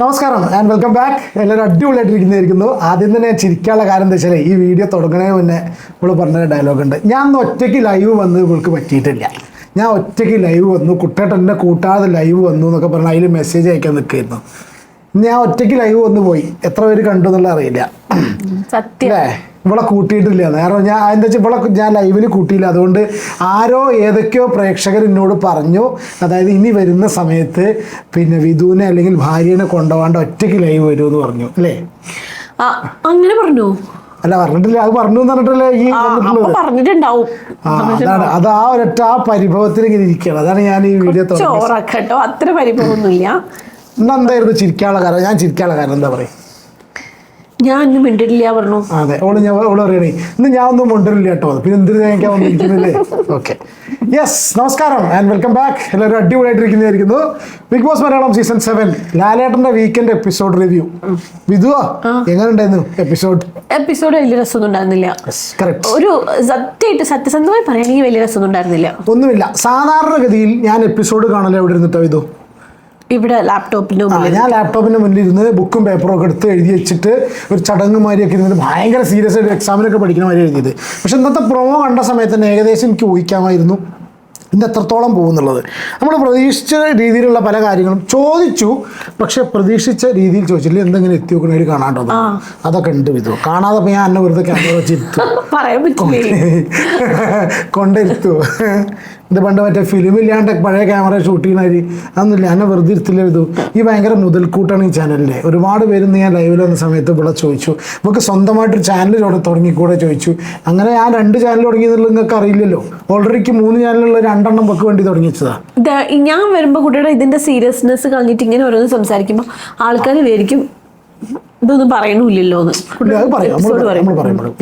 നമസ്കാരം and welcome back എല്ലാവരും അടിപൊളിയായിട്ടിരിക്കുന്നതായിരിക്കുന്നു. ആദ്യം തന്നെ ചിരിക്കാനുള്ള കാര്യം എന്താ വെച്ചാൽ ഈ വീഡിയോ തുടങ്ങണേ മുന്നേ ഇവിടെ പറഞ്ഞ ഡയലോഗ് ഉണ്ട്. ഞാൻ ഒറ്റയ്ക്ക് ലൈവ് വന്ന് ഇവൾക്ക് പറ്റിയിട്ടില്ല. ഞാൻ ഒറ്റയ്ക്ക് ലൈവ് വന്നു. കുട്ടേട്ടന്റെ കൂട്ടാതെ ലൈവ് വന്നു എന്നൊക്കെ പറഞ്ഞാൽ അതിൽ മെസ്സേജ് അയക്കാൻ നിൽക്കുകയായിരുന്നു. ഞാൻ ഒറ്റയ്ക്ക് ലൈവ് വന്നു പോയി. എത്ര പേര് കണ്ടു എന്നുള്ള അറിയില്ല. സത്യം. ഇവളെ കൂട്ടിയിട്ടില്ല. നേരം ഞാൻ എന്താ വെച്ചാൽ ഇവളെ ഞാൻ ലൈവിൽ കൂട്ടിയില്ല. അതുകൊണ്ട് ആരോ ഏതൊക്കെയോ പ്രേക്ഷകർ എന്നോട് പറഞ്ഞു. അതായത് ഇനി വരുന്ന സമയത്ത് പിന്നെ വിധുവിനെ അല്ലെങ്കിൽ ഭാര്യനെ കൊണ്ടുപോകാണ്ട് ഒറ്റയ്ക്ക് ലൈവ് വരുമെന്ന് പറഞ്ഞു. അല്ലേ? അങ്ങനെ പറഞ്ഞു? അല്ല പറഞ്ഞിട്ടില്ല. അത് പറഞ്ഞു പറഞ്ഞിട്ടല്ലേ ഈ പറഞ്ഞിട്ടുണ്ടാവും. അതാണ്. അത് ആ ഒരൊറ്റ ആ പരിഭവത്തിൽ ഇങ്ങനെ ഇരിക്കുകയാണ്. അതാണ് ഞാൻ ഈ വീഡിയോ ചോറാക്കട്ടോ അത്ര പരിഭവമൊന്നുമില്ല. ഇന്ന് എന്തായിരുന്നു ചിരിക്കാനുള്ള കാരണം? ഞാൻ ചിരിക്കാനുള്ള കാരണം എന്താ പറയുക? ഞാൻ ഒന്നും മിണ്ടിട്ടില്ല പറഞ്ഞു. അതെ. ഓൾ ഞാൻ ഓൾ പറയണേ ഇന്ന് ഞാൻ ഒന്നും മിണ്ടില്ല കേട്ടോ. പിന്നെ എന്തിനു ഞാൻ വന്നിരിക്കുന്നില്ലേ ഓക്കെ. യെസ് നമസ്കാരം ആൻഡ് വെൽക്കം ബാക്ക് എല്ലാവരും അടിപൊളിയായിട്ടിരിക്കുന്നതായിരിക്കുന്നു. Big Boss Malayalam season seven ലാലേട്ടന്റെ വീക്കെൻഡ് എപ്പിസോഡ് റിവ്യൂ വിധുവോ എങ്ങനെ ഉണ്ടായിരുന്നു എപ്പിസോഡ് എപ്പിസോഡ് വലിയ രസമൊന്നും ഉണ്ടായിരുന്നില്ല. ഒരു സത്യമായിട്ട് സത്യസന്ധമായി പറയുകയാണെങ്കിൽ വലിയ രസമൊന്നും ഉണ്ടായിരുന്നില്ല. ഒന്നുമില്ല. സാധാരണഗതിയിൽ ഞാൻ എപ്പിസോഡ് കാണലോ എവിടെ ഇരുന്നിട്ടോ ഇതോ ഇവിടെ ലാപ്ടോപ്പിന്റെ മുന്നിൽ. മുമ്പിൽ ഞാൻ ലാപ്ടോപ്പിന്റെ മുന്നിൽ ഇരുന്ന് ബുക്കും പേപ്പറും ഒക്കെ എടുത്ത് എഴുതി വെച്ചിട്ട് ഒരു ചടങ്ങ് മാതിരിയൊക്കെ ഇരുന്നിട്ട് ഭയങ്കര സീരിയസ് ആയിട്ട് എക്സാമിനൊക്കെ പഠിക്കുന്ന മാതിരി എഴുതിയത്. പക്ഷെ ഇന്നത്തെ പ്രൊമോ കണ്ട സമയത്ത് തന്നെ ഏകദേശം എനിക്ക് ഊഹിക്കാമായിരുന്നു ഇന്ന് എത്രത്തോളം പോകുന്നുള്ളത്. നമ്മൾ പ്രതീക്ഷിച്ച രീതിയിലുള്ള പല കാര്യങ്ങളും ചോദിച്ചു. പക്ഷെ പ്രതീക്ഷിച്ച രീതിയിൽ ചോദിച്ചില്ല എന്തെങ്കിലും എത്തി നോക്കണ കാണാണ്ടോ അതൊക്കെ ഉണ്ട് വിധു. കാണാതെ ഞാൻ എന്നെ വെറുതെ ക്യാമറ വെച്ചിരുത്തു. കൊണ്ടിരുത്തു ഇത് പണ്ട് മറ്റേ ഫിലിം ഇല്ലാണ്ട് പഴയ ക്യാമറ ഷൂട്ട് ചെയ്യണമാതിരി അതൊന്നുമില്ല. എന്നെ വെറുതെ ഇരുത്തില്ല ഇതു. ഈ ഭയങ്കര മുതൽക്കൂട്ടാണ് ഈ ചാനലിന്റെ ഒരുപാട് പേര് ഞാൻ ലൈവിൽ വന്ന സമയത്ത് ഇവിടെ ചോദിച്ചു. നമുക്ക് സ്വന്തമായിട്ടൊരു ചാനൽ തുടങ്ങിക്കൂടെ ചോദിച്ചു. അങ്ങനെ ആ രണ്ട് ചാനൽ തുടങ്ങിയെന്നുള്ളത് നിങ്ങൾക്ക് അറിയില്ലല്ലോ. ഓൾറെഡിക്ക് മൂന്ന് ചാനലുള്ള രണ്ടെണ്ണം വെക്ക് വേണ്ടി തുടങ്ങിയതാണ് ഞാൻ വരുമ്പോൾ കുട്ടിയുടെ ഇതിന്റെ സീരിയസ്നെസ് കളഞ്ഞിട്ട് ഇങ്ങനെ ഓരോന്ന് സംസാരിക്കുമ്പോൾ ആൾക്കാർ വിചാരിക്കും ഇതൊന്നും പറയണില്ലല്ലോ അത് പറയും.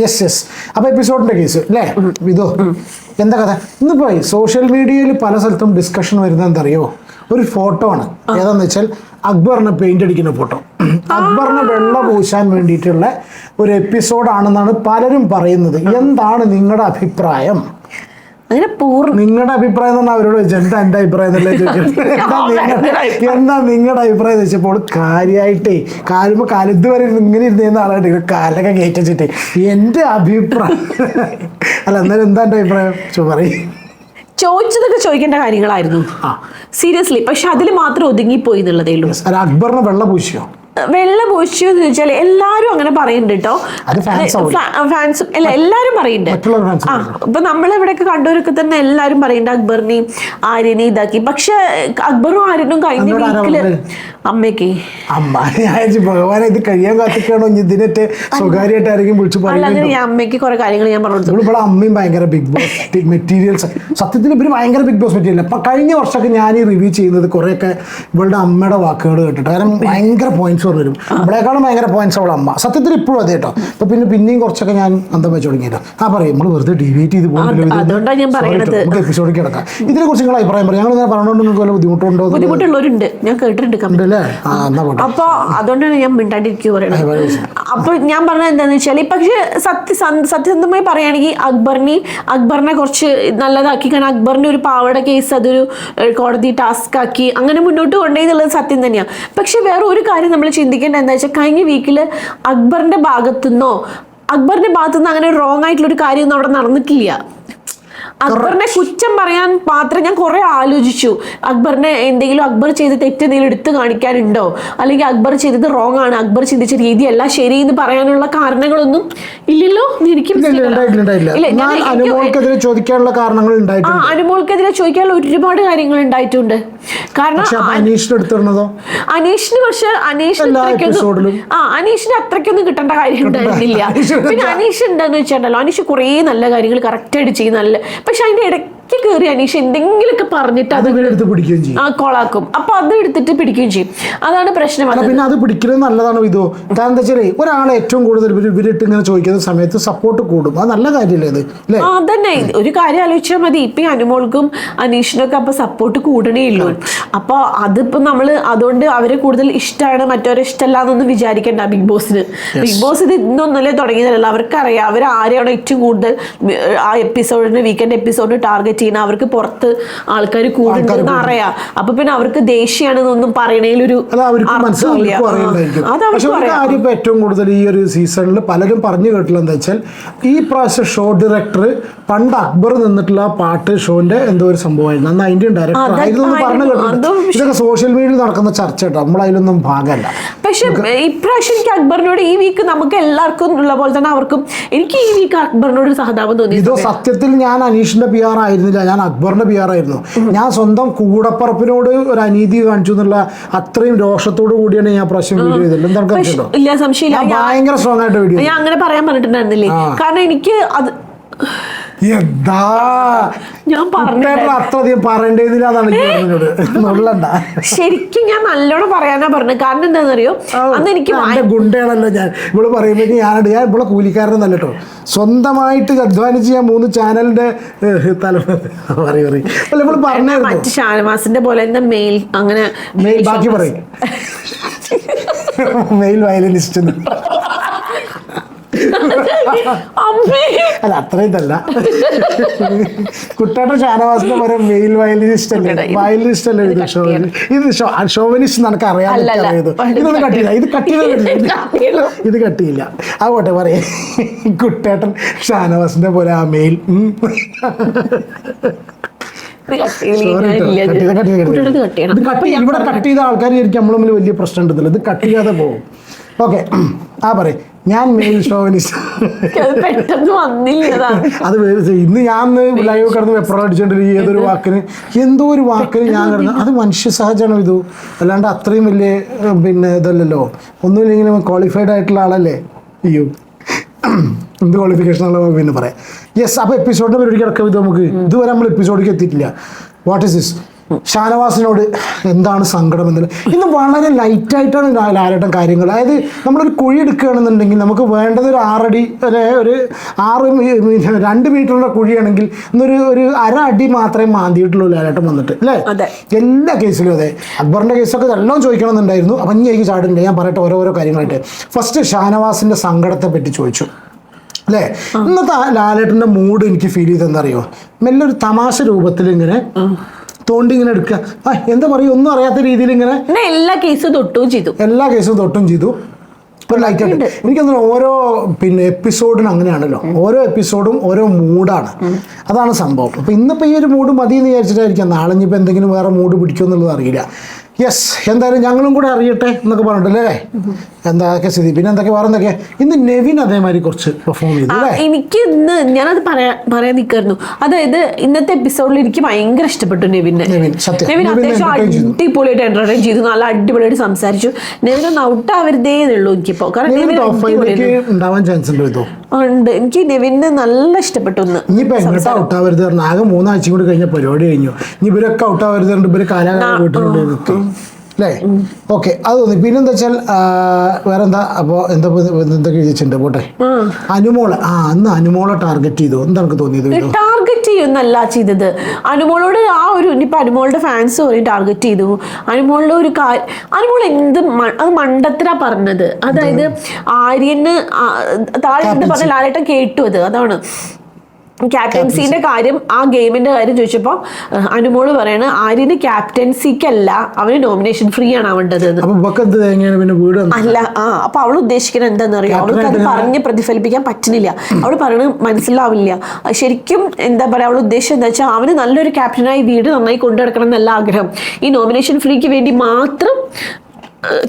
യെസ് യെസ് അപ്പൊ എപ്പിസോഡിന്റെ കേസ് അല്ലേ ഇതോ? എന്താ കഥ? ഇന്നിപ്പോ സോഷ്യൽ മീഡിയയിൽ പല സ്ഥലത്തും ഡിസ്കഷൻ വരുന്നത് എന്തറിയോ ഒരു ഫോട്ടോ ആണ്. ഏതാന്ന് വെച്ചാൽ അക്ബറിനെ പെയിന്റ് അടിക്കുന്ന ഫോട്ടോ അക്ബറിനെ വെള്ള പൂശാൻ വേണ്ടിയിട്ടുള്ള ഒരു എപ്പിസോഡാണെന്നാണ് പലരും പറയുന്നത്. എന്താണ് നിങ്ങളുടെ അഭിപ്രായം? അങ്ങനെ പൂർണ നിങ്ങളുടെ അഭിപ്രായം എന്നാ അവരോട് ചോദിച്ചു എന്താ എന്റെ അഭിപ്രായം എന്നല്ലേ ചോദിച്ചത് എന്താ നിങ്ങളുടെ അഭിപ്രായം? ചോദിച്ചപ്പോൾ കാര്യമായിട്ടേ കാലുമ്പോ കാലത്ത് വരെ ഇങ്ങനെ ഇരുന്ന ആളായിട്ട് കാലൊക്കെ കയറ്റിച്ചിട്ടേ എന്റെ അഭിപ്രായം അല്ല എന്നാലും എന്താ എന്റെ അഭിപ്രായം? പറയും. ചോദിച്ചതൊക്കെ ചോദിക്കേണ്ട കാര്യങ്ങളായിരുന്നു. ആ. സീരിയസ്ലി പക്ഷെ അതിൽ മാത്രം ഒതുങ്ങിപ്പോയി എന്നുള്ളതേ ഉള്ളൂ. അക്ബറിന് അക്ബറിനെ വെള്ള പൂശിയോ? വെള്ള ഒഴിച്ചു എന്ന് ചോദിച്ചാൽ എല്ലാരും അങ്ങനെ പറയുന്നുണ്ട് കേട്ടോ. ഫാൻസും അല്ല എല്ലാരും പറയുന്നുണ്ട്. ആ ഇപ്പൊ നമ്മളിവിടെയൊക്കെ കണ്ടവരൊക്കെ തന്നെ എല്ലാരും പറയുന്നുണ്ട് അക്ബറിനെയും ആര്യനെയും ഇതാക്കി. പക്ഷെ അക്ബറും ആര്യനും കഴിഞ്ഞ വീട്ടിൽ വീക്കിൽ അമ്മയ്ക്ക്. ഭഗവാനെ ഇത് കഴിയാൻ കാത്തിക്കാണോ ഇതിനൊക്കെ സ്വകാര്യമായിട്ട് ആരെങ്കിലും വിളിച്ചു പറയുന്നത് ഞാൻ അമ്മയ്ക്ക് കുറെ കാര്യങ്ങൾ ഞാൻ പറഞ്ഞു ഇവിടെ അമ്മയും ഭയങ്കര ബിഗ് ബോസ് മെറ്റീരിയൽസ് സത്യത്തിൽ ഇവർ ഭയങ്കര ബിഗ് ബോസ് മെറ്റീരിയൽ അപ്പൊ കഴിഞ്ഞ വർഷമൊക്കെ ഞാൻ ഈ റിവ്യൂ ചെയ്യുന്നത് കുറെയൊക്കെ ഇവളുടെ അമ്മയുടെ വാക്കുകൾ കേട്ടിട്ട്. കാരണം ഭയങ്കര പോയിന്റ്സ് വരും. നമ്മളെക്കാളും ഭയങ്കര പോയിന്റ്സ് അവളെ അമ്മ. സത്യത്തിൽ ഇപ്പോഴും അതെ കേട്ടോ അപ്പൊ പിന്നെ പിന്നെയും കുറച്ചൊക്കെ ഞാൻ അന്തം വെച്ച് തുടങ്ങിയിട്ടോ ആ പറയും. നമ്മൾ വെറുതെ ഡിബേറ്റ് ചെയ്ത് പോകുന്നില്ല എപ്പിസോഡ്. നമുക്ക് കിടക്കാം. ഇതിനെ കുറിച്ച് നിങ്ങൾ അഭിപ്രായം പറയും. ഞങ്ങൾ ഇങ്ങനെ പറഞ്ഞുകൊണ്ട് നിങ്ങൾക്ക് വല്ല ബുദ്ധിമുട്ടുണ്ടോ ബുദ്ധിമുട്ടുള്ളവരുണ്ട്. ഞാൻ കേട്ടിട്ടുണ്ട് അപ്പൊ അതുകൊണ്ടാണ് ഞാൻ മിണ്ടാണ്ടിരിക്കുക ആ, പറയുന്നത് പറയൂ. അപ്പൊ ഞാൻ പറഞ്ഞത് എന്താന്ന് വെച്ചാൽ പക്ഷെ സത്യ സത്യസന്ധമായി പറയുകയാണെങ്കിൽ അക്ബറിനെ അക്ബറിനെ കുറച്ച് നല്ലതാക്കി. കാരണം അക്ബറിന്റെ ഒരു പാവട കേസ് അതൊരു കോടതി ടാസ്ക് ആക്കി. അങ്ങനെ മുന്നോട്ട് കൊണ്ടുപോയി എന്നുള്ളത് സത്യം തന്നെയാണ് പക്ഷെ വേറെ ഒരു കാര്യം നമ്മൾ ചിന്തിക്കേണ്ടത് എന്താ വെച്ചാൽ കഴിഞ്ഞ വീക്കിൽ അക്ബറിന്റെ ഭാഗത്തുനിന്നോ അക്ബറിന്റെ ഭാഗത്തുനിന്ന് അങ്ങനെ റോങ് ആയിട്ടുള്ള ഒരു കാര്യമൊന്നും അവിടെ നടന്നിട്ടില്ല. അക്ബറിനെ കുറ്റം പറയാൻ മാത്രം ഞാൻ കുറെ ആലോചിച്ചു. അക്ബറിനെ എന്തെങ്കിലും അക്ബർ ചെയ്ത് തെറ്റ് എന്തെങ്കിലും എടുത്തു കാണിക്കാനുണ്ടോ? അല്ലെങ്കിൽ അക്ബർ ചെയ്തത് റോങ് ആണ് അക്ബർ ചിന്തിച്ച രീതി രീതിയല്ല ശരി എന്ന് പറയാനുള്ള കാരണങ്ങളൊന്നും ഇല്ലല്ലോ എനിക്ക് അനുമോൾക്കെതിരെ ചോദിക്കാനുള്ള കാരണങ്ങൾ അനുമോൾക്കെതിരെ ചോദിക്കാനുള്ള ഒരുപാട് കാര്യങ്ങൾ ഉണ്ടായിട്ടുണ്ട്. കാരണം അനീഷിന് പക്ഷെ അനീഷിന് ആ അനീഷിന് അത്രയ്ക്കൊന്നും കിട്ടേണ്ട കാര്യം ഉണ്ടായിരുന്നില്ല. പിന്നെ അനീഷ് എന്താന്ന് വെച്ചിട്ടുണ്ടല്ലോ. അനീഷ് കുറേ നല്ല കാര്യങ്ങൾ കറക്റ്റായിട്ട് ആയിട്ട് നല്ല പക്ഷെ അതിന്റെ ഇടയ്ക്ക് കയറി അനീഷ് എന്തെങ്കിലുമൊക്കെ പറഞ്ഞിട്ട് അത് എടുത്ത് പിടിക്കുകയും ചെയ്യും. ആ കൊളാക്കും. അപ്പൊ അത് എടുത്തിട്ട് പിടിക്കുകയും ചെയ്യും. അതാണ് പ്രശ്നം പിന്നെ അത് പിടിക്കുന്നത് നല്ലതാണ് ഇതോ? കാരണം എന്താ വെച്ചാൽ ഒരാളെ ഏറ്റവും കൂടുതൽ ഇവരിട്ട് ഇങ്ങനെ ചോദിക്കുന്ന സമയത്ത് സപ്പോർട്ട് കൂടും. അത് നല്ല കാര്യമല്ലേ അത് അതന്നെ. ഒരു കാര്യം ആലോചിച്ചാൽ മതി. ഇപ്പൊ അനുമോൾക്കും അനീഷിനൊക്കെ അപ്പൊ സപ്പോർട്ട് കൂടണേ ഉള്ളൂ. അപ്പൊ അതിപ്പോ നമ്മൾ അതുകൊണ്ട് അവരെ കൂടുതൽ ഇഷ്ടമാണ് മറ്റവരെ ഇഷ്ടമല്ല എന്നൊന്നും വിചാരിക്കണ്ട ബിഗ് ബോസിന്. ബിഗ് ബോസ് ഇത് ഇന്നൊന്നല്ലേ തുടങ്ങിയതല്ല. അവർക്കറിയാം അവർ ആരെയാണ് ഏറ്റവും കൂടുതൽ ആ എപ്പിസോഡിന് വീക്കെൻഡ് എപ്പിസോഡിന് ടാർഗറ്റ് ചെയ്യണം അവർക്ക് പുറത്ത് ആൾക്കാർ കൂടുണ്ടെന്ന് അറിയാം. അപ്പൊ പിന്നെ അവർക്ക് ദേഷ്യമാണെന്നൊന്നും പറയണേലൊരു കാര്യം ഏറ്റവും കൂടുതൽ ഈ ഒരു സീസണിൽ പലരും പറഞ്ഞു കേട്ടില്ല എന്താ വെച്ചാൽ ഈ പ്രാവശ്യം ഷോ ഡയറക്ടർ പണ്ട് അക്ബർ നിന്നിട്ടുള്ള പാട്ട് ഷോന്റെ എന്തോ ഒരു സംഭവമായിരുന്നു. അന്ന് അതിന്റെ ഡയറക്ടർ ആയിരുന്നു പറഞ്ഞു. കേട്ടിട്ടുണ്ട്. ഇതൊക്കെ സോഷ്യൽ മീഡിയയിൽ നടക്കുന്ന ചർച്ച കേട്ടോ. നമ്മൾ അതിലൊന്നും ഭാഗമല്ല. പക്ഷെ ഇപ്രാവശ്യം എനിക്ക് അക്ബറിനോട് ഈ വീക്ക് നമുക്ക് എല്ലാവർക്കും ഉള്ള പോലെ തന്നെ അവർക്കും എനിക്ക് ഈ വീക്ക് അക്ബറിനോട് ഒരു സഹതാപം തോന്നി ഇതോ സത്യത്തിൽ ഞാൻ അനീഷിന്റെ പി ആർ ആയിരുന്നില്ല ഞാൻ അക്ബറിന്റെ പി ആറായിരുന്നു ഞാൻ സ്വന്തം കൂടപ്പറപ്പിനോട് ഒരു അനീതി കാണിച്ചു എന്നുള്ള അത്രയും രോഷത്തോടു കൂടിയാണ് ഞാൻ പ്രാവശ്യം വീഡിയോ ചെയ്തത്. എന്താണ് ഇല്ല ഭയങ്കര സ്ട്രോങ് ആയിട്ട് വീഡിയോ ഞാൻ അങ്ങനെ പറയാൻ പറഞ്ഞിട്ടുണ്ടായിരുന്നില്ലേ? കാരണം എനിക്ക് അത് എന്താ? ഞാൻ പറഞ്ഞു അത്രയധികം പറയേണ്ടതില്ല അതാണ് പറഞ്ഞത് നുള്ളണ്ട. ശരിക്കും ഞാൻ നല്ലോണം പറയാനാ പറഞ്ഞത്. കാരണം എന്താണെന്നറിയോ? അന്ന് എനിക്ക് ഗുണ്ടയാണല്ലോ ഞാൻ. ഇവൾ പറയുമ്പോൾ ഞാനുണ്ട് ഞാൻ ഇവിടെ കൂലിക്കാരനല്ല കേട്ടോ. സ്വന്തമായിട്ട് അധ്വാനിച്ച് ഞാൻ മൂന്ന് ചാനലിന്റെ തല പറയും പറയും. അല്ല ഇവൾ പറഞ്ഞായിരുന്നു. മറ്റ് ഷാനവാസിന്റെ പോലെ എന്താ മെയിൽ അങ്ങനെ മെയിൽ ബാക്കി പറയും. മെയിൽ വയലിനിസ്റ്റ് അല്ല അത്രയും തല്ല കുട്ടാട്ട ഷാനവാസിന്റെ പോലെ മെയിൽ വയലിനിസ്റ്റ് അല്ലേ ഇത് വയലിനിസ്റ്റ് അല്ലേ ഇത് ഇത് ഷോ ഇത് ഷോവനിസ്റ്റ് നമുക്ക് അറിയാൻ അല്ലല്ല. ഇതൊന്നും കട്ടില്ല ഇത് കട്ടില്ല ഇത് കട്ടിയില്ല ആ പോട്ടെ പറയേ. കുട്ടേട്ടൻ ഷാനവാസിന്റെ പോലെ ആ മെയിൽ. ഇവിടെ കട്ട് ചെയ്ത ആൾക്കാർ ശരിക്കും നമ്മൾ വലിയ പ്രശ്നം ഉണ്ടല്ലോ. ഇത് കട്ട് ചെയ്യാതെ പോകും ഓക്കെ ആ പറയും. ഞാൻ മെയിൽ ഷോവനിസ്റ്റ് അത്. ഇന്ന് ഞാൻ ലൈവ് കിടന്ന് വെപ്രം അടിച്ചോണ്ടിരിക്കും ഏതൊരു വാക്കിന്? എന്തോ ഒരു വാക്കിന് ഞാൻ കിടന്ന് അത് മനുഷ്യ സഹജമാണ് ഇത്. അല്ലാണ്ട് അത്രയും വലിയ പിന്നെ ഇതല്ലല്ലോ. ഒന്നുമില്ലെങ്കിലും ക്വാളിഫൈഡ് ആയിട്ടുള്ള ആളല്ലേ? അയ്യോ. എന്ത് ക്വാളിഫിക്കേഷൻ ഉള്ള പിന്നെ പറയാം. യെസ് അപ്പോൾ എപ്പിസോഡിന്റെ പരിപാടി കിടക്കാം ഇത് നമുക്ക്. ഇതുവരെ നമ്മൾ എപ്പിസോഡിലേക്ക് എത്തിയിട്ടില്ല. വാട്ട് ഇസ് ദിസ് ഷാനവാസിനോട് എന്താണ് സങ്കടം എന്നുള്ളത്? ഇന്ന് വളരെ ലൈറ്റായിട്ടാണ് ലാലേട്ടൻ കാര്യങ്ങൾ. അതായത് നമ്മളൊരു കുഴി എടുക്കുകയാണെന്നുണ്ടെങ്കിൽ നമുക്ക് വേണ്ടത് ഒരു ആറടി ഒരു ഒരു ആറ് രണ്ട് മീറ്ററിന്റെ കുഴിയാണെങ്കിൽ ഇന്നൊരു ഒരു അര അടി മാത്രമേ മാന്തിയിട്ടുള്ളൂ ലാലേട്ടൻ വന്നിട്ട്. അല്ലേ? എല്ലാ കേസിലും അതെ. അക്ബറിന്റെ കേസൊക്കെ എല്ലാം ചോദിക്കണമെന്നുണ്ടായിരുന്നു. അപ്പം ഇനി എനിക്ക് ചാടുന്നുണ്ട് ഞാൻ പറയട്ടെ ഓരോരോ കാര്യങ്ങളായിട്ട്. ഫസ്റ്റ് ഷാനവാസിന്റെ സങ്കടത്തെ പറ്റി ചോദിച്ചു. അല്ലേ? ഇന്നത്തെ ആ ലാലേട്ടന്റെ മൂഡ് എനിക്ക് ഫീൽ ചെയ്തെന്നറിയോ മെല്ലൊരു തമാശ രൂപത്തിൽ ഇങ്ങനെ തോണ്ടി ഇങ്ങനെ എടുക്കുക. ആ എന്താ പറയുക? ഒന്നും അറിയാത്ത രീതിയിൽ ഇങ്ങനെ എല്ലാ കേസും തൊട്ടും ചെയ്തു. എല്ലാ കേസും തൊട്ടും ചെയ്തു. ഒരു ലൈറ്റ് ആയിട്ട്. എനിക്കൊന്നും ഓരോ പിന്നെ എപ്പിസോഡിനും അങ്ങനെയാണല്ലോ. ഓരോ എപ്പിസോഡും ഓരോ മൂഡാണ് അതാണ് സംഭവം. അപ്പൊ ഇന്നിപ്പോ ഈ ഒരു മൂഡ് മതി എന്ന് വിചാരിച്ചിട്ടായിരിക്കാം. നാളെ ഇനിയിപ്പോൾ എന്തെങ്കിലും വേറെ മൂഡ് പിടിക്കുമെന്നുള്ളത് അറിയില്ല. യെസ് എന്തായാലും ഞങ്ങളും കൂടെ അറിയട്ടെ എന്നൊക്കെ പറഞ്ഞിട്ടല്ലേ എന്തൊക്കെ സ്ഥിതി? പിന്നെ എന്തൊക്കെ? വേറെ എന്തൊക്കെ? ഇന്ന് നെവിൻ അതേമാതിരി കുറച്ച് പെർഫോം ചെയ്തു അല്ലേ? എനിക്ക് ഇന്ന് ഞാനത് പറയാ പറയാൻ നിൽക്കായിരുന്നു അതായത് ഇന്നത്തെ എപ്പിസോഡിൽ എനിക്ക് ഭയങ്കര ഇഷ്ടപ്പെട്ടു നെവിനെ. നെവിൻ, അത്യാവശ്യം. അടിപൊളിയായിട്ട് എന്റർടൈൻ ചെയ്തു. നല്ല അടിപൊളിയായിട്ട് സംസാരിച്ചു. നെവിൻ ഒന്ന് ഔട്ട് ആവരുതേ എന്നുള്ളൂ എനിക്കിപ്പോ. കാരണം. ഉണ്ടാവാൻ ചാൻസ് ഉണ്ട് എനിക്ക് നെവിനെ നല്ല ഇഷ്ടപ്പെട്ടു ഇന്ന്. ഇനിയിപ്പോ എങ്ങോട്ട് പറഞ്ഞ ആകെ മൂന്നാഴ്ച കൂടി കഴിഞ്ഞ പരിപാടി കഴിഞ്ഞു. ഇനി ഇവരൊക്കെ ഔട്ട് ആവരുത് ഇവർ കാലാകാലം വീട്ടിലുണ്ട് അല്ലേ ഓക്കെ. അത് തോന്നി പിന്നെന്താ വെച്ചാൽ വേറെന്താ? അപ്പോൾ എന്താ ഇപ്പൊ എന്തൊക്കെ എഴുതിച്ചിട്ടുണ്ട് പോട്ടെ. അനുമോളെ. ആ അന്ന് അനുമോളെ ടാർഗറ്റ് ചെയ്തു. എന്താ എനിക്ക് തോന്നിയത് ടാർഗറ്റ് ചെയ്യുന്നല്ല ചെയ്തത്. അനുമോളോട് ആ ഒരു ഇനിയിപ്പോൾ അനുമോളുടെ ഫാൻസ് പറയും ടാർഗറ്റ് ചെയ്തു. അനുമോളുടെ ഒരു കാര്യം അനുമോൾ എന്ത് അത് മണ്ടത്തിനാ പറഞ്ഞത്. അതായത് ആര്യന് താഴെ പറഞ്ഞ ലാലേട്ടൻ കേട്ടു അത്. അതാണ്. ക്യാപ്റ്റൻസിന്റെ കാര്യം ആ ഗെയിമിന്റെ കാര്യം ചോദിച്ചപ്പോൾ അനുമോൾ പറയാണ് ആര്യന് ക്യാപ്റ്റൻസിക്കല്ല അവന് നോമിനേഷൻ ഫ്രീ ആണ് ആവേണ്ടത് വീട് അല്ല ആ അപ്പൊ അവൾ ഉദ്ദേശിക്കുന്നത് എന്താണെന്നറിയോ അവൾക്ക് അത് പറഞ്ഞ് പ്രതിഫലിപ്പിക്കാൻ പറ്റുന്നില്ല. അവൾ പറയണത് മനസ്സിലാവില്ല. ശരിക്കും എന്താ പറയാ അവൾ ഉദ്ദേശം എന്താ വെച്ചാൽ അവന് നല്ലൊരു ക്യാപ്റ്റനായി വീട് നന്നായി കൊണ്ടുനടക്കണം എന്നല്ല ആഗ്രഹം. ഈ നോമിനേഷൻ ഫ്രീക്ക് വേണ്ടി മാത്രം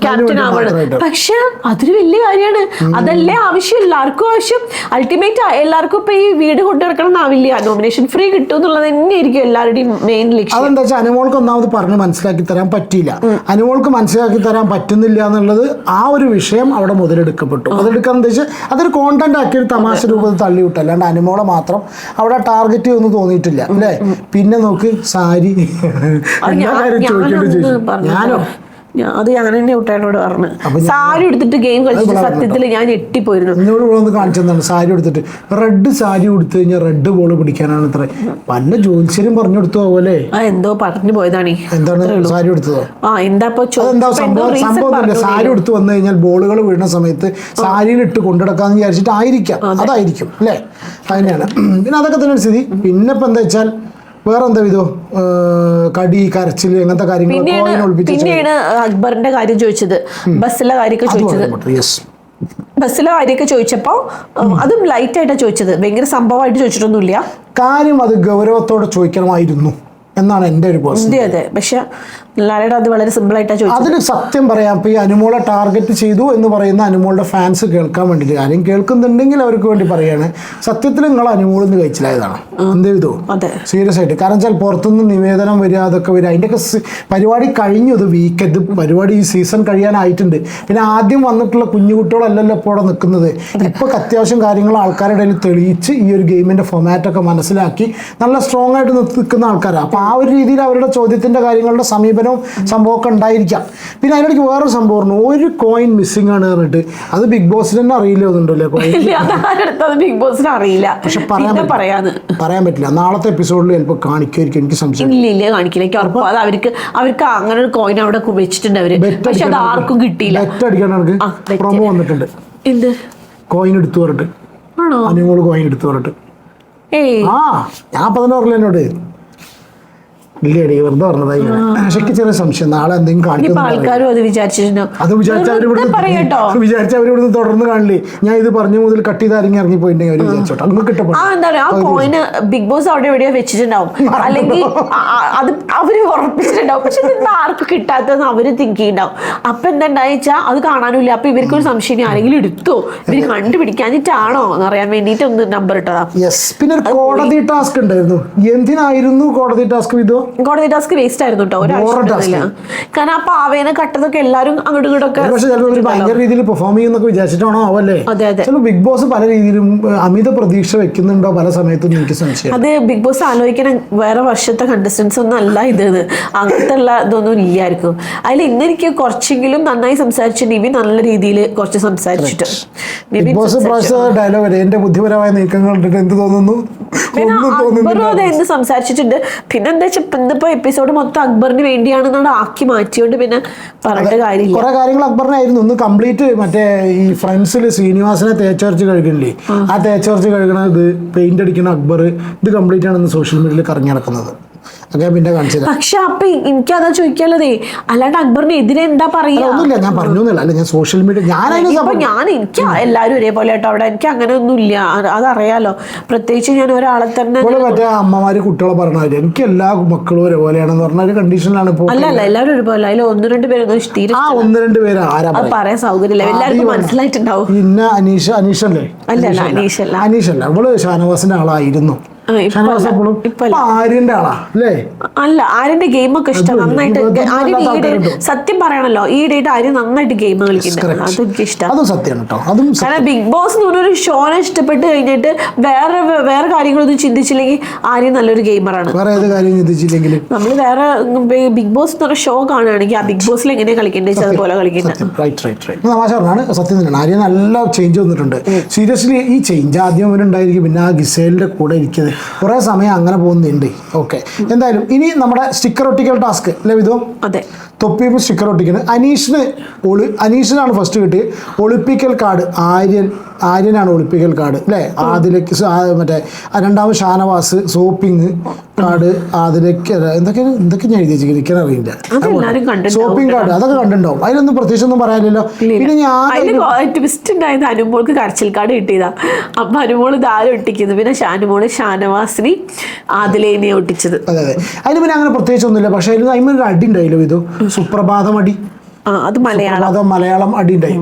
ക്യാപ്റ്റൻ ആവണം. പക്ഷെ അതൊരു വലിയ കാര്യമാണ്. അതല്ലേ ആവശ്യം എല്ലാവർക്കും ആവശ്യം. അൾട്ടിമേറ്റ് എല്ലാവർക്കും ഇപ്പൊ ഈ വീട് കൊണ്ടുനടക്കണം എന്നാവില്ല നോമിനേഷൻ ഫ്രീ കിട്ടും എന്നുള്ളത് തന്നെയായിരിക്കും എല്ലാവരുടെയും മെയിൻ ലക്ഷ്യം. അതെന്താ വെച്ചാൽ അനുമോൾക്ക് ഒന്നാമത് പറഞ്ഞ് മനസ്സിലാക്കി തരാൻ പറ്റിയില്ല. അനുമോൾക്ക് മനസ്സിലാക്കി തരാൻ പറ്റുന്നില്ല എന്നുള്ളത് ആ ഒരു വിഷയം അവിടെ മുതലെടുക്കപ്പെട്ടു. മുതലെടുക്കാൻ എന്താ വെച്ചാൽ അതൊരു കോണ്ടന്റ് ആക്കി ഒരു തമാശ രൂപത്തിൽ തള്ളിവിട്ടു. അല്ലാണ്ട് അനുമോളെ മാത്രം അവിടെ ടാർഗറ്റ് ഒന്നും തോന്നിയിട്ടില്ല. അല്ലേ? പിന്നെ നോക്ക് സാരി. ചോദിച്ചു ഞാനോ? ഞാൻ- അത് ഞാൻ തന്നെ കുട്ടികളോട് പറഞ്ഞു സാരി എടുത്തിട്ട് ഗെയിം കളിച്ചിട്ട് സത്യത്തിൽ ഞാൻ ഞെട്ടിപ്പോയിരുന്നു. എന്നോട് ഇവിടെ ഒന്ന് കാണിച്ചെന്നാണ് സാരി എടുത്തിട്ട് റെഡ് സാരി എടുത്തു കഴിഞ്ഞാൽ റെഡ് ബോൾ പിടിക്കാനാണ് ഇത്ര. പല ജോത്സ്യരും പറഞ്ഞു കൊടുത്തു പോലെ ആ എന്തോ പറഞ്ഞു പോയതാണ്. എന്താണ് സാരി എടുത്തതോ ആ എന്താ സംഭവം സംഭവം സാരി എടുത്തു വന്നു കഴിഞ്ഞാൽ ബോളുകൾ വീഴുന്ന സമയത്ത് സാരിയിൽ ഇട്ട് കൊണ്ടെടുക്കാന്ന് വിചാരിച്ചിട്ട് ആയിരിക്കാം അതായിരിക്കും അല്ലേ? അതിനെയാണ് പിന്നെ അതൊക്കെ തന്നെ സ്ഥിതി. പിന്നെ ഇപ്പം എന്താ വെച്ചാൽ വേറെ എന്താ വിധോ കടി കരച്ചിൽ അങ്ങനത്തെ കാര്യങ്ങൾ പിന്നെയാണ് അക്ബറിന്റെ കാര്യം ചോദിച്ചത് ബസ്സിലെ കാര്യമൊക്കെ ചോദിച്ചത്. ബസ്സിലെ കാര്യമൊക്കെ ചോദിച്ചപ്പോ അതും ലൈറ്റ് ആയിട്ടാ ചോദിച്ചത്. ഭയങ്കര സംഭവമായിട്ട് ചോദിച്ചിട്ടൊന്നുമില്ല. കാര്യം അത് ഗൗരവത്തോടെ ചോദിക്കണമായിരുന്നു എന്നാണ് എന്റെ ഒരു അതെ അതെ. പക്ഷെ ലാലയുടെ അത് വളരെ ചോദിച്ചത്. അതിന് സത്യം പറയാം ഇപ്പൊ ഈ അനുമോളെ ടാർഗറ്റ് ചെയ്തു എന്ന് പറയുന്ന അനുമോളുടെ ഫാൻസ് കേൾക്കാൻ വേണ്ടിയിട്ട് കാര്യം കേൾക്കുന്നുണ്ടെങ്കിൽ അവർക്ക് വേണ്ടി പറയാണ്. സത്യത്തിൽ നിങ്ങൾ അനുമോളിൽ നിന്ന് കഴിച്ചിലായതാണ്. എന്ത് ചെയ്തു? സീരിയസ് ആയിട്ട്. കാരണം വെച്ചാൽ പുറത്തുനിന്ന് നിവേദനം വരിക അതൊക്കെ വരിക അതിന്റെയൊക്കെ പരിപാടി കഴിഞ്ഞു ഇത് വീക്കെൻഡ് പരിപാടി ഈ സീസൺ കഴിയാനായിട്ടുണ്ട്. പിന്നെ ആദ്യം വന്നിട്ടുള്ള കുഞ്ഞുകുട്ടികളല്ലല്ലോ ഇപ്പോൾ അവിടെ നിൽക്കുന്നത്. ഇപ്പോൾ അത്യാവശ്യം കാര്യങ്ങൾ ആൾക്കാരുടെ ഇടയിൽ തെളിയിച്ച് ഈ ഒരു ഗെയിമിന്റെ ഫൊമാറ്റൊക്കെ മനസ്സിലാക്കി നല്ല സ്ട്രോങ് ആയിട്ട് നിൽക്കുന്ന ആൾക്കാരാണ് അപ്പോൾ ആ ഒരു രീതിയിൽ അവരുടെ ചോദ്യത്തിന്റെ കാര്യങ്ങളുടെ സമീപനവും സംഭവമൊക്കെ ഉണ്ടായിരിക്കാം. പിന്നെ അതിനിടയ്ക്ക് വേറൊരു സംഭവം പറഞ്ഞു ഒരു കോയിൻ മിസ്സിംഗ് ആണ് പറഞ്ഞിട്ട്. അത് ബിഗ് ബോസിന് തന്നെ അറിയില്ല എന്നുണ്ടല്ലേ കോയിൻ ബിഗ് ബോസിന് അറിയില്ല. പക്ഷെ പറയാൻ. പറയാൻ പറ്റില്ല. നാളത്തെ എപ്പിസോഡിൽ ചിലപ്പോൾ കാണിക്കുമായിരിക്കും എനിക്ക് സംശയം. ഇല്ല ഇല്ല കാണിക്കില്ല. അത് അവർക്ക് അവർക്ക് അങ്ങനെ ഒരു കോയിൻ അവിടെ വെച്ചിട്ടുണ്ട് അവർ. പക്ഷെ അത് ആർക്കും കിട്ടിയില്ല. പ്രൊമോ വന്നിട്ടുണ്ട്. എന്ത്? കോയിൻ എടുത്തു പറഞ്ഞിട്ട്. ആണോ? അനുമോൾ കോയിൻ എടുത്തു പറഞ്ഞിട്ട്. ഏയ്. ആ ഞാൻ തന്നെ എന്നോട്? ഇല്ലേടി വെറുതെ പറഞ്ഞതായി. പക്ഷെ ചെറിയ സംശയം. നാളെ എന്തെങ്കിലും കാണിക്കുന്നു അത് വിചാരിച്ചിട്ടുണ്ടാവും അത് വിചാരിച്ച വെറുതെ പറയട്ടോ അവരിവിടുന്ന് വിചാരിച്ച അവരിവിടുന്ന് തുടർന്ന് കാണില്ലേ? ഞാൻ ഇത് പറഞ്ഞു മുതൽ കട്ട് ചെയ്ത് ഇറങ്ങി പോയിട്ടുണ്ടെങ്കിൽ അവർ വിചാരിച്ചോട്ടെ. അങ്ങ് കിട്ടപ്പെടും ആ എന്താ പറയാ ആ കോയിന് ബിഗ് ബോസ് അവിടെ എവിടെയോ വെച്ചിട്ടുണ്ടാവും. അല്ലെങ്കിൽ അത് അവർ ഉറപ്പിച്ചിട്ടുണ്ടാവും. പക്ഷെ ആർക്ക് കിട്ടാത്തതെന്ന് അവർ തിങ്ക് അപ്പൊ എന്താ വെച്ചാൽ അത് കാണാനില്ല അപ്പൊ ഇവർക്ക് ഒരു സംശയം ആരെങ്കിലും എടുത്തോ? ഇവർ കണ്ടുപിടിക്കാനിട്ടാണോ എന്ന് അറിയാൻ വേണ്ടിട്ട് ഒന്ന് നമ്പർ ഇട്ടതാ. യെസ് പിന്നെ ഒരു കോടതി ടാസ്ക് ഉണ്ടായിരുന്നു. എന്തിനായിരുന്നു കോടതി ടാസ്ക് ഇതോ കോടതി ടാസ്ക് വേസ്റ്റ് ആയിരുന്നു കേട്ടോ ഒരാഴ്ച കാരണം ആ പാവേനെ കട്ടതൊക്കെ എല്ലാരും അങ്ങോട്ടും ഇങ്ങോട്ടും പക്ഷെ ചിലപ്പോൾ ഭയങ്കര രീതിയിൽ പെർഫോം ചെയ്യുന്നൊക്കെ വിചാരിച്ചിട്ടാണോ അവല്ലേ അതെ അതെ. ചില ബിഗ് ബോസ് പല രീതിയിലും അമിത പ്രതീക്ഷ വെക്കുന്നുണ്ടോ പല സമയത്തും എനിക്ക് സംശയം അത് ബിഗ് ബോസ് ആലോചിക്കണ വേറെ വർഷത്തെ കണ്ടസ്റ്റൻസ് ഒന്നും അല്ല ഇത്. അങ്ങനത്തെ ഉള്ള ഇതൊന്നും ഇല്ലായിരിക്കും. അതിൽ ഇന്ന് എനിക്ക് കുറച്ചെങ്കിലും നന്നായി സംസാരിച്ചു നിവി നല്ല രീതിയിൽ കുറച്ച് സംസാരിച്ചിട്ട് ബിഗ് ബോസ്. ഡയലോഗ് എന്റെ ബുദ്ധിപരമായ നീക്കങ്ങൾ കണ്ടിട്ട് എന്ത് തോന്നുന്നു? ഒന്നും അത് എന്ത് സംസാരിച്ചിട്ടുണ്ട്? പിന്നെ എന്താ വെച്ചാൽ ഇന്നിപ്പോ എപ്പിസോഡ് മൊത്തം അക്ബറിന് വേണ്ടിയാണെന്നാണ് ആക്കി മാറ്റിയോണ്ട് പിന്നെ പറഞ്ഞിട്ട് കാര്യം കുറെ കാര്യങ്ങൾ അക്ബറിനായിരുന്നു. ഒന്ന് കംപ്ലീറ്റ് മറ്റേ ഈ ഫ്രണ്ട്സിൽ ശ്രീനിവാസനെ തേച്ചോർച്ച് കഴുകണില്ലേ? ആ. തേച്ചോർച്ച് കഴുകണ ഇത് പെയിന്റ് അടിക്കുന്ന അക്ബർ ഇത് കംപ്ലീറ്റ് ആണെന്ന് സോഷ്യൽ മീഡിയയിൽ കറങ്ങി നടക്കുന്നത്. ഒക്കെ പിന്നെ പക്ഷെ അപ്പൊ എനിക്കതാ ചോദിക്കാനുള്ളതേ അല്ലാണ്ട് അക്ബറിന് എതിരെ എന്താ പറയുക ഒന്നുമില്ല ഞാൻ പറഞ്ഞു അല്ല ഞാൻ സോഷ്യൽ മീഡിയ ഞാൻ ഇപ്പൊ ഞാൻ എനിക്ക് എല്ലാരും ഒരേപോലെ കേട്ടോ അവിടെ എനിക്ക് അങ്ങനെ ഒന്നും ഇല്ല അത് അതറിയാലോ. പ്രത്യേകിച്ച് ഞാൻ ഒരാളെ തന്നെ മറ്റേ അമ്മമാര് കുട്ടികളെ പറഞ്ഞാൽ എനിക്ക് എല്ലാ മക്കളും ഒരേപോലെയാണെന്ന് പറഞ്ഞ ഒരു കണ്ടീഷനിലാണ് ഇപ്പോൾ അല്ല അല്ല എല്ലാവരും ഒരുപോലെ. അതിൽ ഒന്ന് രണ്ട് ഇഷ്ടീര ആ ഒന്ന് രണ്ട് പേര് ആരാ അത് പറയാൻ സൗകര്യമില്ല. എല്ലാവർക്കും മനസ്സിലായിട്ടുണ്ടാവും. പിന്നെ അനീഷ അനീഷല്ലേ? അല്ല അല്ല അനീഷല്ല? അനീഷല്ല. അവൾ ഷാനവാസിന്റെ ആളായിരുന്നു. അല്ല. ആര്യന്റെ ആളാ അല്ലേ? അല്ല ആര്യന്റെ ഗെയിമൊക്കെ ഇഷ്ടം നന്നായിട്ട് ആര്യൻ ഈയിടെ സത്യം പറയണല്ലോ ഈ ഡേറ്റ് ആര്യൻ നന്നായിട്ട് ഗെയിം കളിക്കുന്നുണ്ട്. അതെനിക്ക് ഇഷ്ടം. അതും സത്യമാണ് കേട്ടോ അതും സത്യം. കാരണം ബിഗ് ബോസ് എന്ന് പറഞ്ഞൊരു ഷോനെ ഇഷ്ടപ്പെട്ട് കഴിഞ്ഞിട്ട് വേറെ വേറെ കാര്യങ്ങളൊന്നും ചിന്തിച്ചില്ലെങ്കിൽ ആര്യൻ നല്ലൊരു ഗെയിമറാണ് വേറെ ഏത് കാര്യം ചിന്തിച്ചില്ലെങ്കിൽ നമ്മൾ വേറെ ബിഗ് ബോസ് എന്ന് പറഞ്ഞ ഷോ കാണുകയാണെങ്കിൽ ആ ബിഗ് ബോസിൽ എങ്ങനെ കളിക്കേണ്ടത് അതുപോലെ കളിക്കുന്നത് സത്യം. റൈറ്റ് റൈറ്റ് റൈറ്റ് തമാശ പറഞ്ഞാണ്. സത്യം തന്നെയാണ്. ആര്യ നല്ല ചേഞ്ച് വന്നിട്ടുണ്ട്. സീരിയസ്ലി ഈ ചേഞ്ച് ആദ്യം അവരുണ്ടായിരിക്കും പിന്നെ ആ ഗിസേലിന്റെ കൂടെ ഇരിക്കുന്നത് കുറേ സമയം അങ്ങനെ പോകുന്നുണ്ട്. ഓക്കെ എന്തായാലും ഇനി നമ്മുടെ സ്റ്റിക്കർ ഒട്ടിക്കൽ ടാസ്ക് അല്ലേ വിധോ? അതെ. തൊപ്പിയപ്പോൾ സ്റ്റിക്കർ ഒട്ടിക്കുന്നത്. അനീഷിന് ഒളി അനീഷിനാണ് ഫസ്റ്റ് കിട്ടിയത്. ഒളിപ്പിക്കൽ കാർഡ് ആര്യൻ. ആര്യനാണ് ഒളിപ്പിക്കൽ കാർഡ് അല്ലേ ആദിലേക്ക് മറ്റേ രണ്ടാമത് ഷാനവാസ് സോപ്പിങ് കാർഡ് ആദിലേക്ക് എന്തൊക്കെ എന്തൊക്കെ ഞാൻ എഴുതി വെച്ചിരിക്കുന്നത് അറിയില്ല. സോപ്പിംഗ് കാർഡ് അതൊക്കെ കണ്ടിട്ടുണ്ടാവും. അതിലൊന്നും പ്രത്യേകിച്ച് ഒന്നും പറയാനില്ലല്ലോ പിന്നെ ഞാൻ ട്വിസ്റ്റ് ഉണ്ടായത് അനുമോൾക്ക് കരച്ചിൽ കാർഡ് കിട്ടിയതാ. അപ്പൊ അനുമോൾ ദാരം ഒട്ടിക്കുന്നു. പിന്നെ ഷാനുമോൾ ഷാനവാസിനി ആദിലേനെ ഒട്ടിച്ചത്. അതെ അതെ. അതിന് പിന്നെ അങ്ങനെ പ്രത്യേകിച്ച് ഒന്നുമില്ല പക്ഷെ അതിന് അതിന് ഒരു അടി ഉണ്ടായില്ലോ ഇത്. സുപ്രഭാതം അടി. അത് മലയാളം. മലയാളം അടിയുണ്ടായി.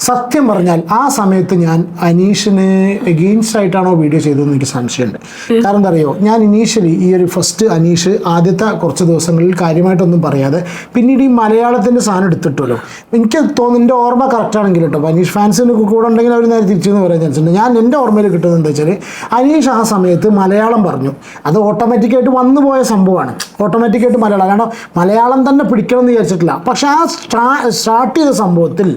സത്യം പറഞ്ഞാൽ ആ സമയത്ത് ഞാൻ അനീഷിന് എഗെയിൻസ്റ്റ് ആയിട്ടാണോ വീഡിയോ ചെയ്തതെന്ന് എനിക്ക് സംശയമുണ്ട്. കാരണം എന്താ അറിയോ? ഞാൻ ഇനീഷ്യലി ഈ ഒരു ഫസ്റ്റ് അനീഷ് ആദ്യത്തെ കുറച്ച് ദിവസങ്ങളിൽ കാര്യമായിട്ടൊന്നും പറയാതെ പിന്നീട് ഈ മലയാളത്തിന്റെ സാധനം എടുത്തിട്ടുമല്ലോ എനിക്ക് തോന്നുന്നു എന്റെ ഓർമ്മ കറക്റ്റ് ആണെങ്കിൽ കേട്ടോ. അനീഷ് ഫാൻസിന് കൂടെ ഉണ്ടെങ്കിൽ അവർ നേരെ തിരിച്ചെന്ന് പറയാൻ ചാൻസ് ഞാൻ എന്റെ ഓർമ്മയിൽ കിട്ടുന്നത് എന്താ വെച്ചാൽ അനീഷ് ആ സമയത്ത് മലയാളം പറഞ്ഞു. അത് ഓട്ടോമാറ്റിക്കായിട്ട് വന്നു പോയ സംഭവമാണ്. ഓട്ടോമാറ്റിക്കായിട്ട് മലയാളം. കാരണം മലയാളം തന്നെ പിടിക്കണം എന്ന് വിചാരിച്ചിട്ടില്ല. പക്ഷെ ആ സ്റ്റാർട്ട് ചെയ്ത സംഭവത്തിൽ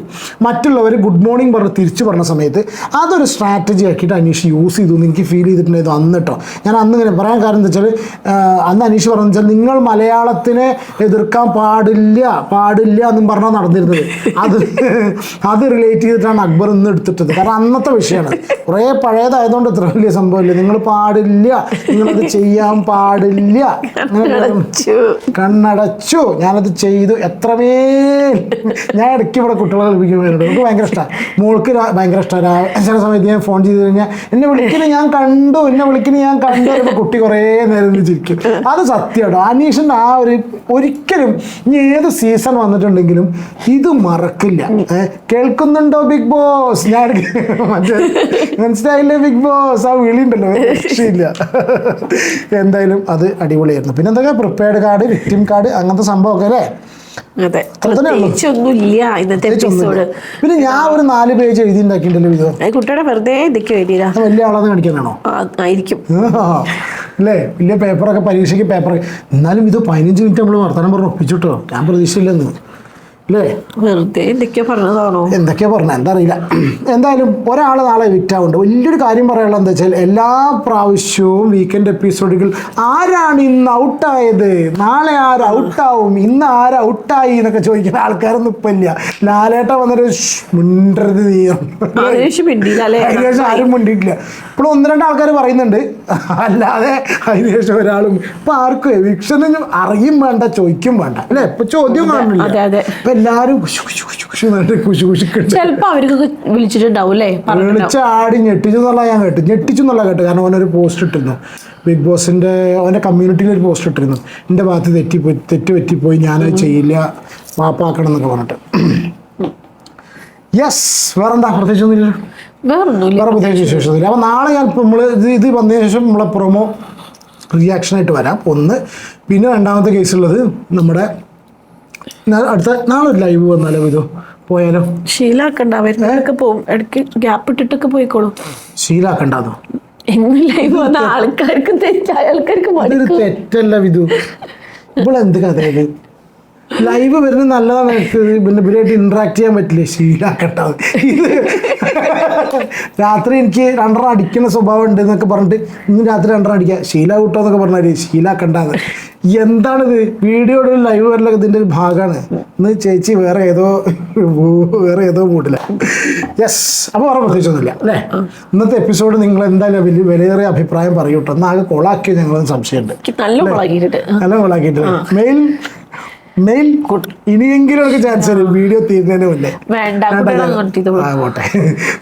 മറ്റുള്ളവർ ഗുഡ് മോർണിംഗ് പറഞ്ഞ് തിരിച്ചു പറഞ്ഞ സമയത്ത് അതൊരു സ്ട്രാറ്റജി ആക്കിയിട്ട് അനീഷ് യൂസ് ചെയ്തു എന്ന് എനിക്ക് ഫീൽ ചെയ്തിട്ടുണ്ടായിരുന്നു അന്ന് കേട്ടോ ഞാൻ അന്ന് ഇങ്ങനെ പറയാൻ കാരണം എന്താ വെച്ചാൽ അന്ന് അനീഷ് പറഞ്ഞു വെച്ചാൽ നിങ്ങൾ മലയാളത്തിനെ എതിർക്കാൻ പാടില്ല പാടില്ല എന്നും പറഞ്ഞാൽ നടന്നിരുന്നത്. അത് അത് റിലേറ്റ് ചെയ്തിട്ടാണ് അക്ബർ ഇന്ന് എടുത്തിട്ടത്. കാരണം അന്നത്തെ വിഷയമാണ്. കുറേ പഴയതായതുകൊണ്ട് ഇത്ര വലിയ സംഭവമില്ല. നിങ്ങൾ പാടില്ല നിങ്ങളത് ചെയ്യാൻ പാടില്ല. കണ്ണടച്ചു. ഞാനത് ചെയ്തു. എത്രമേൽ ഞാൻ ഇടയ്ക്ക് ഇവിടെ കുട്ടികളെ കളിപ്പിക്കുമ്പോഴുണ്ട് എനിക്ക് ഭയങ്കര ഇഷ്ടമാണ് മോൾക്ക് ഭയങ്കര ഇഷ്ടമാണ് ചില സമയത്ത് ഞാൻ ഫോൺ ചെയ്ത് കഴിഞ്ഞാൽ എന്നെ വിളിക്കുന്നത് ഞാൻ കണ്ടു. എന്നെ വിളിക്കുന്നത് ഞാൻ കണ്ടു. വരുമ്പോൾ കുട്ടി കുറേ നേരം ചിരിക്കും. അത് സത്യമാട്ടോ അനീഷിന്റെ ആ ഒരു ഒരിക്കലും ഇനി ഏത് സീസൺ വന്നിട്ടുണ്ടെങ്കിലും ഇത് മറക്കില്ല. കേൾക്കുന്നുണ്ടോ ബിഗ് ബോസ് ഞാൻ മറ്റേ മനസ്സിലായില്ലേ ബിഗ് ബോസ് ആ വിളി ഉണ്ടല്ലോ രക്ഷയില്ല. എന്തായാലും അത് അടിപൊളിയായിരുന്നു. പിന്നെ എന്തൊക്കെ പ്രിപ്പയർഡ് കാർഡ് വിക്ടിം കാർഡ് അങ്ങനത്തെ സംഭവമൊക്കെ അല്ലേ? അതെ. പ്രത്യേകിച്ചൊന്നുമില്ല ഇന്നത്തെ എപ്പിസോഡ്. പിന്നെ ഞാൻ ഒരു നാല് പേജ് എഴുതി ഉണ്ടാക്കിയിട്ടുണ്ടല്ലോ ഇത് അത് കുട്ടിയുടെ വെറുതെ വലിയ ആളാന്ന് കാണിക്കാനാണോ ആയിരിക്കും. അല്ലേ? വലിയ പേപ്പറൊക്കെ പരീക്ഷയ്ക്ക് പേപ്പർ. എന്നാലും ഇത് പതിനഞ്ച് മിനിറ്റ് നമ്മൾ വർത്തമാനം പറഞ്ഞ് ഒപ്പിച്ചിട്ടോ? ഞാൻ പ്രതീക്ഷയില്ലെന്ന്. അല്ലേ വെറുതെ എന്തൊക്കെയോ പറഞ്ഞതാണോ? എന്തൊക്കെയാ പറഞ്ഞത് എന്താ അറിയില്ല എന്തായാലും ഒരാൾ നാളെ വിറ്റാവുണ്ട് വലിയൊരു കാര്യം പറയാനുള്ളത് എന്താ വെച്ചാൽ എല്ലാ പ്രാവശ്യവും വീക്കെൻഡ് എപ്പിസോഡുകൾ ആരാണ് ഇന്ന് ഔട്ടായത് നാളെ ആര് ഔട്ടാവും ഇന്ന് ആര് ഔട്ടായി എന്നൊക്കെ ചോദിക്കുന്ന ആൾക്കാരൊന്നും ഇപ്പം ഇല്ല. ലാലേട്ട വന്നിട്ട് "ഷ്, മിണ്ടരുത് നീ അതിനുശേഷം മിണ്ടിയില്ല അല്ലേ? അതിനുശേഷം ആരും മിണ്ടിയിട്ടില്ല. ഇപ്പോഴും ഒന്ന് രണ്ട് ആൾക്കാർ പറയുന്നുണ്ട്. അല്ലാതെ അതിനുശേഷം ഒരാളും ഇപ്പൊ ആർക്കും എവിക്ഷനും അറിയും വേണ്ട ചോദിക്കും വേണ്ട. അല്ലെ? ഇപ്പൊ ചോദ്യം കാണില്ല എല്ലാരും ചിലപ്പോ അവർക്ക് വിളിച്ചിട്ടുണ്ടാവും അല്ലേ? പറഞ്ഞിട്ടുണ്ടാവും വിളിച്ച ആടി ഞെട്ടിച്ചു എന്നുള്ള ഞാൻ കേട്ടു. ഞെട്ടിച്ചു എന്നുള്ള കേട്ടു. കാരണം അവനൊരു പോസ്റ്റ് ഇട്ടിരുന്നു. ബിഗ് ബോസിന്റെ അവന്റെ കമ്മ്യൂണിറ്റിയിൽ ഒരു പോസ്റ്റ് ഇട്ടിരുന്നു. എന്റെ ഭാഗത്ത് തെറ്റിപ്പോയി തെറ്റ് പറ്റിപ്പോയി ഞാനത് ചെയ്യില്ല. മാപ്പാക്കണം എന്നൊക്കെ പറഞ്ഞിട്ട്. യെസ് വേറെന്താ? പ്രത്യേകിച്ചൊന്നുമില്ല വേറെ പ്രത്യേകിച്ച് വിശേഷമൊന്നുമില്ല. അപ്പോൾ നാളെ ഞാൻ നമ്മൾ ഇത് ഇത് വന്നതിന് ശേഷം നമ്മളെ പ്രൊമോ റിയാക്ഷനായിട്ട് വരാം. ഒന്ന്. പിന്നെ രണ്ടാമത്തെ കേസുള്ളത് നമ്മുടെ അടുത്ത നാളെ ഒരു ലൈവ് വന്നാലോ ഇതോ പോയാലോ? ശീലാക്കണ്ട വരുന്നതൊക്കെ പോവും. ഇടയ്ക്ക് ഗ്യാപ്പ് ഇട്ടിട്ടൊക്കെ പോയിക്കോളും. ശീലാക്കണ്ടോ എന്നും ലൈവ് വന്ന ആൾക്കാർക്ക് തെറ്റായ ആൾക്കാർക്ക് തെറ്റല്ല വിധു. ഇപ്പോൾ എന്ത് കഥയത് ലൈവ് വരുന്നത് നല്ലതാണ് പിന്നെ ഇവരായിട്ട് ഇന്ററാക്ട് ചെയ്യാൻ പറ്റില്ല? ശീലാക്കട്ടത് ഇത് രാത്രി എനിക്ക് രണ്ടെണ്ണം അടിക്കുന്ന സ്വഭാവം ഉണ്ട് എന്നൊക്കെ പറഞ്ഞിട്ട് ഇന്ന് രാത്രി രണ്ടെണ്ണം അടിക്കുക ശീല കൂട്ടോ എന്നൊക്കെ പറഞ്ഞാൽ ശീലാക്കണ്ടാന്ന്. എന്താണിത്? വീഡിയോയുടെ ലൈവ് വരലൊക്കെ ഇതിന്റെ ഒരു ഭാഗമാണ് ഇന്ന് ചേച്ചി വേറെ ഏതോ വേറെ ഏതോ മൂഡില്ല യെസ് അപ്പോൾ വേറെ പ്രത്യേകിച്ചൊന്നുമില്ല അല്ലേ? ഇന്നത്തെ എപ്പിസോഡ് നിങ്ങൾ എന്തായാലും വലിയ വിലയേറിയ അഭിപ്രായം പറയൂട്ടോ. എന്നാൽ എന്നാകെ കൊളാക്കിയ ഞങ്ങളൊന്ന് സംശയമുണ്ട്. നല്ല കൊളാക്കിയിട്ടുണ്ട്. നല്ല കൊളാക്കിയിട്ടുണ്ട്. മെയിൽ മെയിൽ ഇനിയെങ്കിലും എനിക്ക് ചാൻസ് വരും വീഡിയോ തീരുന്നതിന് മുന്നേ. വേണ്ട കുട്ടികളെ അങ്ങോട്ട് ഇത് ആ, പോട്ടെ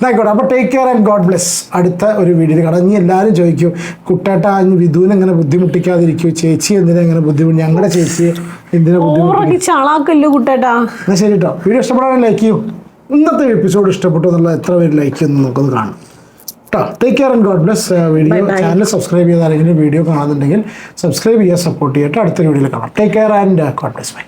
ആയിക്കോട്ടെ. അപ്പോൾ take care and God bless അടുത്ത ഒരു വീഡിയോയിൽ കാണാം. ഇനി എല്ലാവരും ചോദിക്കും കുട്ടേട്ട ഇനി വിധുവിനെ എങ്ങനെ ബുദ്ധിമുട്ടിക്കാതിരിക്കും ചേച്ചി എന്തിനാ എങ്ങനെ ബുദ്ധിമുട്ടി ഞങ്ങളുടെ ചേച്ചി എന്തിനാ ബുദ്ധിമുട്ടി ഓറക്കി ചാളാക്കല്ലോ കുട്ടേട്ടാ. എന്നാൽ ശരി കേട്ടോ വീഡിയോ ഇഷ്ടപ്പെടാൻ ലൈക്ക് ചെയ്യും. ഇന്നത്തെ എപ്പിസോഡ് ഇഷ്ടപ്പെട്ടു എന്നുള്ള എത്ര പേര് ലൈക്ക് ചെയ്യുന്നു നമുക്കൊന്ന് കാണാം. കേട്ടോ take care and God bless video. Channel subscribe ചെയ്ത് ആരെങ്കിലും വീഡിയോ കാണുന്നുണ്ടെങ്കിൽ സബ്സ്ക്രൈബ് ചെയ്യുക സപ്പോർട്ട് ചെയ്യട്ടെ അടുത്ത വീഡിയോയിൽ കാണാം. Take care and God bless bye